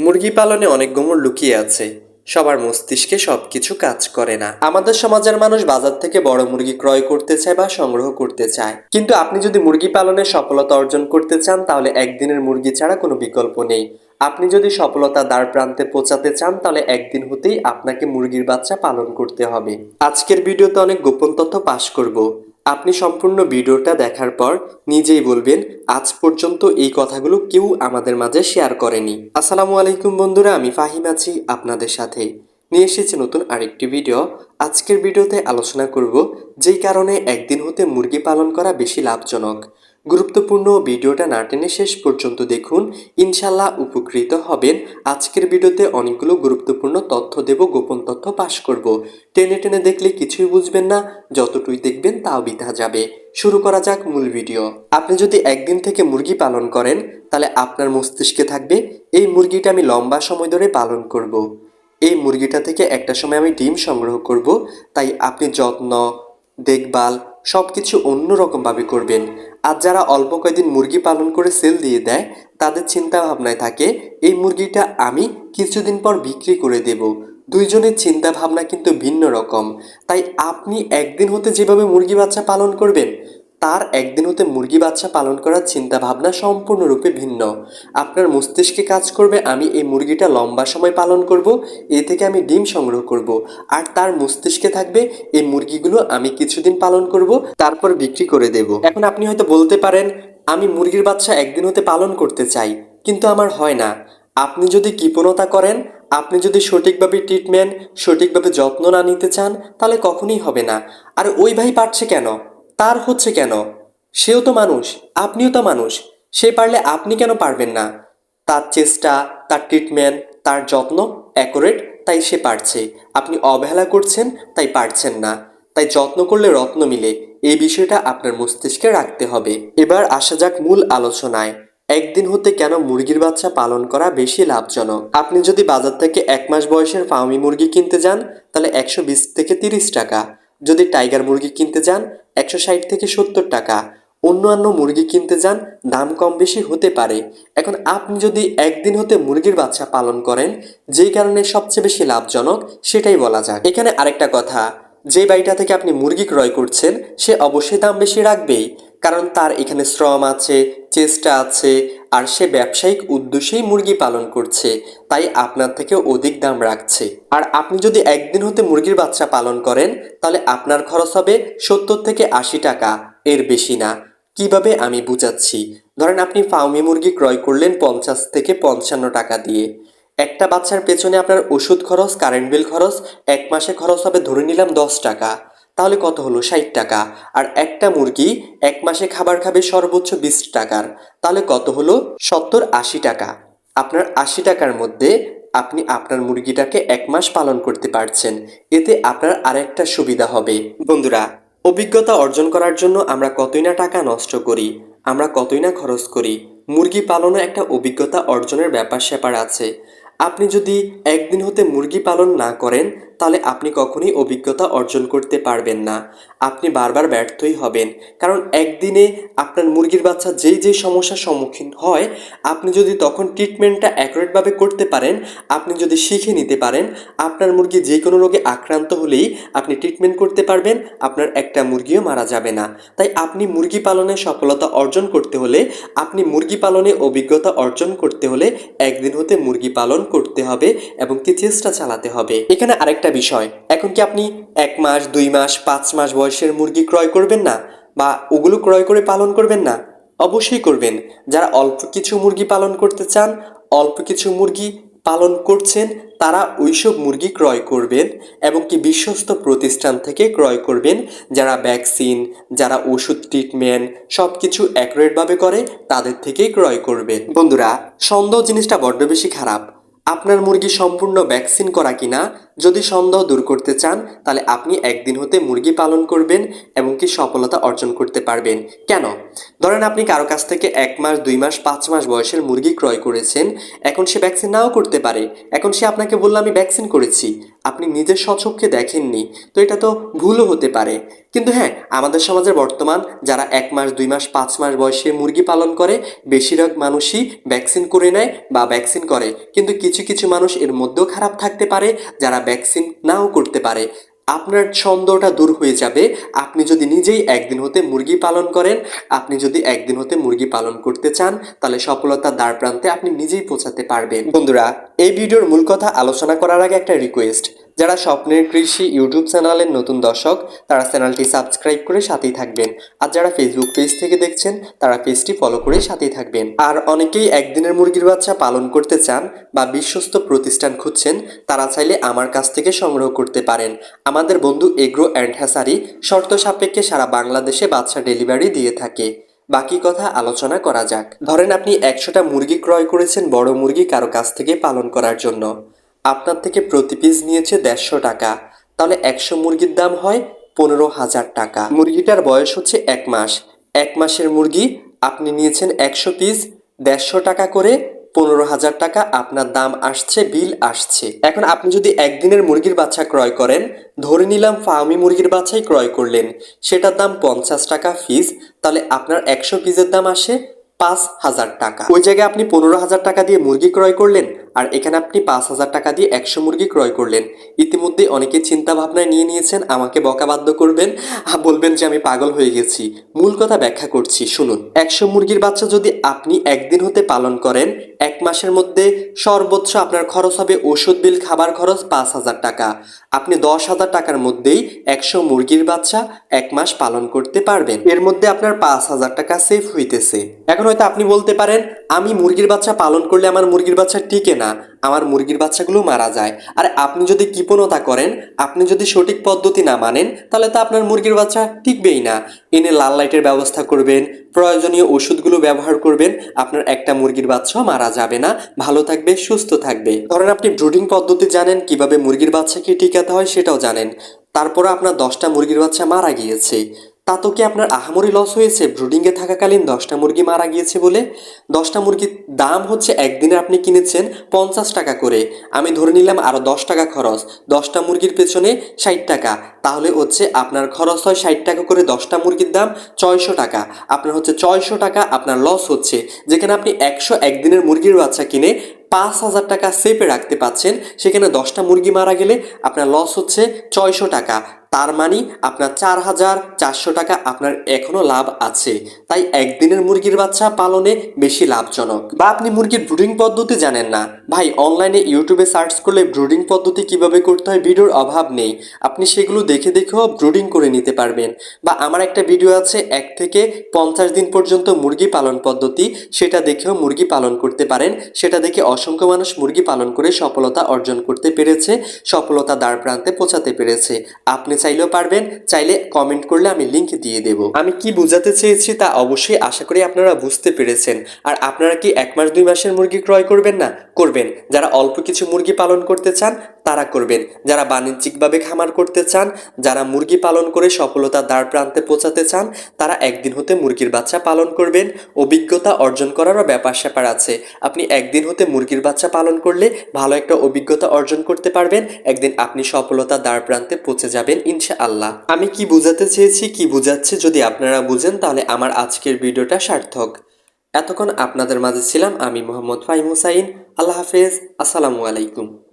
মুরগি পালনে অনেক গোমর লুকিয়ে আছে। সবার মস্তিষ্কে সবকিছু কাজ করে না। আমাদের সমাজের মানুষ বাজার থেকে বড় মুরগি ক্রয় করতে চায় বা সংগ্রহ করতে চায়। কিন্তু আপনি যদি মুরগি পালনে সফলতা অর্জন করতে চান, তাহলে একদিনের মুরগি ছাড়া কোনো বিকল্প নেই। আপনি যদি সফলতা দ্বার প্রান্তে পৌঁছাতে চান, তাহলে একদিন হতেই আপনাকে মুরগির বাচ্চা পালন করতে হবে। আজকের ভিডিওতে অনেক গোপন তথ্য পাশ করব। আপনি সম্পূর্ণ ভিডিওটা দেখার পর নিজেই বলবেন, আজ পর্যন্ত এই কথাগুলো কেউ আমাদের মাঝে শেয়ার করেনি। আসসালামু আলাইকুম বন্ধুরা, আমি ফাহিম আছি আপনাদের সাথে। নিয়ে এসেছি নতুন আরেকটি ভিডিও। আজকের ভিডিওতে আলোচনা করব, যেই কারণে একদিন হতে মুরগি পালন করা বেশি লাভজনক। গুরুত্বপূর্ণ ভিডিওটা না টেনে শেষ পর্যন্ত দেখুন। ইনশাল্লাহ উপকৃত হবেন। আজকের ভিডিওতে অনেকগুলো গুরুত্বপূর্ণ তথ্য দেব, গোপন তথ্য পাশ করব। টেনে টেনে দেখলে কিছুই বুঝবেন না যতটুই দেখবেন তাও বিধা যাবে। শুরু করা যাক মূল ভিডিও। আপনি যদি একদিন থেকে মুরগি পালন করেন, তাহলে আপনার মস্তিষ্কে থাকবে, এই মুরগিটা আমি লম্বা সময় ধরে পালন করব। এই মুরগিটা থেকে একটা সময় আমি ডিম সংগ্রহ করব। তাই আপনি যত্ন, দেখভাল সব কিছু অন্যরকমভাবে করবেন। আর যারা অল্প কয়েকদিন মুরগি পালন করে সেল দিয়ে দেয়, তাদের চিন্তা ভাবনায় থাকে, এই মুরগিটা আমি কিছুদিন পর বিক্রি করে দেব। দুইজনের চিন্তা ভাবনা কিন্তু ভিন্ন রকম। তাই আপনি একদিন হতে যেভাবে মুরগি বাচ্চা পালন করবেন তার একদিন হতে মুরগি বাচ্চা পালন করার চিন্তা ভাবনা সম্পূর্ণরূপে ভিন্ন। আপনার মস্তিষ্কে কাজ করবে, আমি এই মুরগিটা লম্বা সময় পালন করব, এ থেকে আমি ডিম সংগ্রহ করব। আর তার মস্তিষ্কে থাকবে, এই মুরগিগুলো আমি কিছুদিন পালন করব, তারপর বিক্রি করে দেব। এখন আপনি হয়তো বলতে পারেন, আমি মুরগির বাচ্চা একদিন হতে পালন করতে চাই, কিন্তু আমার হয় না। আপনি যদি কৃপণতা করেন, আপনি যদি সঠিকভাবে ট্রিটমেন্ট সঠিকভাবে যত্ন না নিতে চান, তাহলে কখনোই হবে না। আর ওই ভাই পারছে কেন? তার হচ্ছে কেন? সেও তো মানুষ, আপনিও তো মানুষ। সে পারলে আপনি কেন পারবেন না? তার চেষ্টা, তার ট্রিটমেন্ট তার যত্ন অ্যাকোরেট তাই সে পারছে। আপনি অবহেলা করছেন, তাই পারছেন না। তাই যত্ন করলে রত্ন মিলে। এই বিষয়টা আপনার মস্তিষ্কে রাখতে হবে। এবার আসা যাক মূল আলোচনায়। একদিন হতে কেন মুরগির বাচ্চা পালন করা বেশি লাভজনক? আপনি যদি বাজার থেকে এক মাস বয়সের ফার্মি মুরগি কিনতে যান, তাহলে একশো বিশ থেকে তিরিশ টাকা। যদি টাইগার মুরগি কিনতে যান, একশো ষাট থেকে সত্তর টাকা। অন্যান্য মুরগি কিনতে যান, দাম কম বেশি হতে পারে। এখন আপনি যদি একদিন হতে মুরগির বাচ্চা পালন করেন, যেই কারণে সবচেয়ে বেশি লাভজনক, সেটাই বলা যাক। এখানে আরেকটা কথা, যে বাড়িটা থেকে আপনি মুরগি ক্রয় করছেন, সে অবশ্যই দাম বেশি রাখবেই। কারণ তার এখানে শ্রম আছে, চেষ্টা আছে, আর সে ব্যবসায়িক উদ্দেশ্যেই মুরগি পালন করছে, তাই আপনার থেকে অধিক দাম রাখছে। আর আপনি যদি একদিন হতে মুরগির বাচ্চা পালন করেন, তাহলে আপনার খরচ হবে সত্তর থেকে আশি টাকা, এর বেশি না। কীভাবে আমি বুঝাচ্ছি? ধরেন আপনি ফাউমি মুরগি ক্রয় করলেন পঞ্চাশ থেকে পঞ্চান্ন টাকা দিয়ে। একটা বাচ্চার পেছনে আপনার ওষুধ খরচ, কারেন্ট বিল খরচ, এক মাসে খরচ হবে ধরে নিলাম দশ টাকা। তাহলে কত হলো? ষাট টাকা। আর একটা মুরগি এক মাসে খাবার খাবে সর্বোচ্চ বিশ টাকার। তাহলে কত হলো? সত্তর আশি টাকা। আপনার আশি টাকার মধ্যে আপনি আপনার মুরগিটাকে এক মাস পালন করতে পারছেন। এতে আপনার আরেকটা সুবিধা হবে। বন্ধুরা, অভিজ্ঞতা অর্জন করার জন্য আমরা কতই না টাকা নষ্ট করি, আমরা কতই না খরচ করি। মুরগি পালনে একটা অভিজ্ঞতা অর্জনের ব্যাপার স্যাপার আছে। আপনি যদি একদিন হতে মুরগি পালন না করেন তাহলে আপনি কখনোই অভিজ্ঞতা অর্জন করতে পারবেন না। আপনি বারবার ব্যর্থই হবেন। কারণ একদিনে আপনার মুরগির বাচ্চা যেই যেই সমস্যার সম্মুখীন হয়, আপনি যদি তখন ট্রিটমেন্টটা অ্যাকুরেটভাবে করতে পারেন, আপনি যদি শিখে নিতে পারেন, আপনার মুরগি যে কোনো রোগে আক্রান্ত হলেই আপনি ট্রিটমেন্ট করতে পারবেন, আপনার একটা মুরগিও মারা যাবে না। তাই আপনি মুরগি পালনে সফলতা অর্জন করতে হলে, আপনি মুরগি পালনে অভিজ্ঞতা অর্জন করতে হলে একদিন হতে মুরগি পালন করতে হবে এবং কি চেষ্টা চালাতে হবে। এখানে আরেকটা বিষয়। এখন কি আপনি এক মাস, দুই মাস, পাঁচ মাস বয়সের মুরগি ক্রয় করবেন না? বা ওগুলো ক্রয় করে পালন করবেন না? অবশ্যই করবেন। যারা অল্প কিছু মুরগি পালন করতে চান, অল্প কিছু মুরগি পালন করছেন, তারা ওইসব মুরগি ক্রয় করবেন এবং কি বিশ্বস্ত প্রতিষ্ঠান থেকে ক্রয় করবেন। যারা ভ্যাকসিন, যারা ওষুধ ট্রিটমেন্ট সব কিছু অ্যাকুরেটভাবে করে, তাদের থেকেই ক্রয় করবেন। বন্ধুরা, সন্দেহ জিনিসটা বড্ড বেশি খারাপ। আপনার মুরগি সম্পূর্ণ ভ্যাকসিন করা কিনা যদি সন্দেহ দূর করতে চান, তাহলে আপনি একদিন হতে মুরগি পালন করবেন এবং কি সফলতা অর্জন করতে পারবেন। কেন? ধরেন আপনি কারও কাছ থেকে এক মাস, দুই মাস, পাঁচ মাস বয়সের মুরগি ক্রয় করেছেন, এখন সে ভ্যাকসিন নাও করতে পারে। এখন সে আপনাকে বলল, আমি ভ্যাকসিন করেছি। আপনি নিজের স্বচক্ষে দেখেননি, তো এটা তো ভুলও হতে পারে। কিন্তু হ্যাঁ আমাদের সমাজে বর্তমান যারা এক মাস, দুই মাস, পাঁচ মাস বয়সে মুরগি পালন করে, বেশিরভাগ মানুষই ভ্যাকসিন করে নেয় বা ভ্যাকসিন করে। কিন্তু কিছু কিছু মানুষ এর মধ্যেও খারাপ থাকতে পারে, যারা ভ্যাকসিন নাও করতে পারে। আপনার ছন্দটা দূর হয়ে যাবে। আপনি যদি নিজেই একদিন হতে মুরগি পালন করেন, আপনি যদি একদিন হতে মুরগি পালন করতে চান, তাহলে সফলতার দ্বার প্রান্তে আপনি নিজেই পৌঁছাতে পারবেন। বন্ধুরা, এই ভিডিওর মূল কথা আলোচনা করার আগে একটা রিকোয়েস্ট যারা স্বপ্নের কৃষি ইউটিউব চ্যানেলের নতুন দর্শক, তারা চ্যানেলটি সাবস্ক্রাইব করে সাথেই থাকবেন। আর যারা ফেসবুক পেজ থেকে দেখছেন, তারা পেজটি ফলো করে সাথেই থাকবেন। আর অনেকেই একদিনের মুরগির বাচ্চা পালন করতে চান বা বিশ্বস্ত প্রতিষ্ঠান খুঁজছেন, তারা চাইলে আমার কাছ থেকে সংগ্রহ করতে পারেন। আমাদের বন্ধু এগ্রো অ্যান্ড হ্যাসারি শর্ত সাপেক্ষে সারা বাংলাদেশে বাচ্চা ডেলিভারি দিয়ে থাকে। বাকি কথা আলোচনা করা যাক। ধরেন আপনি একশোটা মুরগি ক্রয় করেছেন বড় মুরগি কারও কাছ থেকে পালন করার জন্য। আপনার থেকে প্রতি পিস নিয়েছে দেড়শো টাকা। তাহলে একশো মুরগির দাম হয় পনেরো হাজার টাকা। মুরগিটার বয়স হচ্ছে এক মাস। এক মাসের মুরগি আপনি নিয়েছেন একশো পিস দেড়শো টাকা করে পনেরো হাজার টাকা আপনার দাম আসছে, বিল আসছে। এখন আপনি যদি একদিনের মুরগির বাচ্চা ক্রয় করেন, ধরে নিলাম ফার্মি মুরগির বাচ্চাই ক্রয় করলেন, সেটার দাম পঞ্চাশ টাকা ফিস তাহলে আপনার একশো পিসের দাম আসে পাঁচ হাজার টাকা। ওই জায়গায় আপনি পনেরো হাজার টাকা দিয়ে মুরগি ক্রয় করলেন আর এখানে আপনি পাঁচ হাজার টাকা দিয়ে একশো মুরগি ক্রয় করলেন। ইতিমধ্যে অনেকে চিন্তা ভাবনায় নিয়ে নিয়েছেন, আমাকে বকাবাধ্য করবেন বলবেন যে আমি পাগল হয়ে গেছি। মূল কথা ব্যাখ্যা করছি, শুনুন। একশো মুরগির বাচ্চা যদি আপনি একদিন হতে পালন করেন এক মাসের মধ্যে সর্বোচ্চ আপনার খরচ হবে ওষুধ বিল, খাবার খরচ পাঁচ হাজার টাকা। আপনি দশ হাজার টাকার মধ্যেই একশো মুরগির বাচ্চা এক মাস পালন করতে পারবেন। এর মধ্যে আপনার পাঁচ হাজার টাকা সেফ হইতেছে। এখন হয়তো আপনি বলতে পারেন আমি মুরগির বাচ্চা পালন করলে আমার মুরগির বাচ্চা টিকে না, আমার মুরগির বাচ্চাগুলো মারা যায়। আর আপনি যদি কৃপণতা করেন, আপনি যদি সঠিক পদ্ধতি না মানেন, তাহলে তো আপনার মুরগির বাচ্চা টিকবেই না। এনে লাল লাইটের ব্যবস্থা করবেন, প্রয়োজনীয় ওষুধগুলো ব্যবহার করবেন, আপনার একটা মুরগির বাচ্চাও মারা যাবে না। ভালো থাকবে, সুস্থ থাকবে। ধরেন আপনি ব্রুডিং পদ্ধতি জানেন, কীভাবে মুরগির বাচ্চাকে টিকাতে হয় সেটাও জানেন। তারপরে আপনার দশটা মুরগির বাচ্চা মারা গিয়েছে। তা তো কি আপনার আহামরি লস হয়েছে? ব্রুডিংয়ে থাকাকালীন দশটা মুরগি মারা গিয়েছে বলে? দশটা মুরগির দাম হচ্ছে একদিনে আপনি কিনেছেন পঞ্চাশ টাকা করে। আমি ধরে নিলাম আরও দশ টাকা খরচ। দশটা মুরগির পেছনে ষাট টাকা। তাহলে হচ্ছে আপনার খরচ হয় ষাট টাকা করে দশটা মুরগির দাম ছয়শো টাকা। আপনার হচ্ছে ছয়শো টাকা আপনার লস হচ্ছে। যেখানে আপনি একশো একদিনের মুরগির বাচ্চা কিনে পাঁচ হাজার টাকা সেপে রাখতে পাচ্ছেন। সেখানে দশটা মুরগি মারা গেলে আপনার লস হচ্ছে ছয়শো টাকা। তার মানে আপনার চার হাজার চারশো টাকা আপনার এখনও লাভ আছে। তাই একদিনের মুরগির বাচ্চা পালনে বেশি লাভজনক। বা আপনি মুরগির ব্রুডিং পদ্ধতি জানেন না। ভাই, অনলাইনে ইউটিউবে সার্চ করলে ব্রুডিং পদ্ধতি কীভাবে করতে হয় ভিডিওর অভাব নেই। আপনি সেগুলো দেখে দেখেও ব্রুডিং করে নিতে পারবেন। বা আমার একটা ভিডিও আছে এক থেকে পঞ্চাশ দিন পর্যন্ত মুরগি পালন পদ্ধতি। সেটা দেখেও মুরগি পালন করতে পারেন। সেটা দেখে অসংখ্য মানুষ মুরগি পালন করে সফলতা অর্জন করতে পেরেছে, সফলতা দ্বার প্রান্তে পৌঁছাতে পেরেছে। আপনি চাইলেও পারবেন, চাইলে কমেন্ট করলে আমি লিঙ্ক দিয়ে দেবো। আমি কি বোঝাতে চেয়েছি তা অবশ্যই আশা করি আপনারা বুঝতে পেরেছেন। আর আপনারা কি এক মাস, দুই মাসের মুরগি ক্রয় করবেন না? করবেন। যারা অল্প কিছু মুরগি পালন করতে চান তারা করবেন। যারা বাণিজ্যিকভাবে খামার করতে চান, যারা মুরগি পালন করে সফলতা দ্বার প্রান্তে পৌঁছাতে চান, তারা একদিন হতে মুরগির বাচ্চা পালন করবেন। অভিজ্ঞতা অর্জন করারও ব্যাপার স্যাপার আছে। আপনি একদিন হতে মুরগির বাচ্চা পালন করলে ভালো একটা অভিজ্ঞতা অর্জন করতে পারবেন। একদিন আপনি সফলতা দ্বার প্রান্তে পৌঁছে যাবেন ইনশা আল্লাহ আমি কি বুঝাতে চেয়েছি, কি বুঝাচ্ছি যদি আপনারা বুঝেন, তাহলে আমার আজকের ভিডিওটা সার্থক। এতক্ষণ আপনাদের মাঝে ছিলাম আমি মোহাম্মদ ফাহিম হুসাইন। আল্লাহ হাফেজ। আসসালামু আলাইকুম।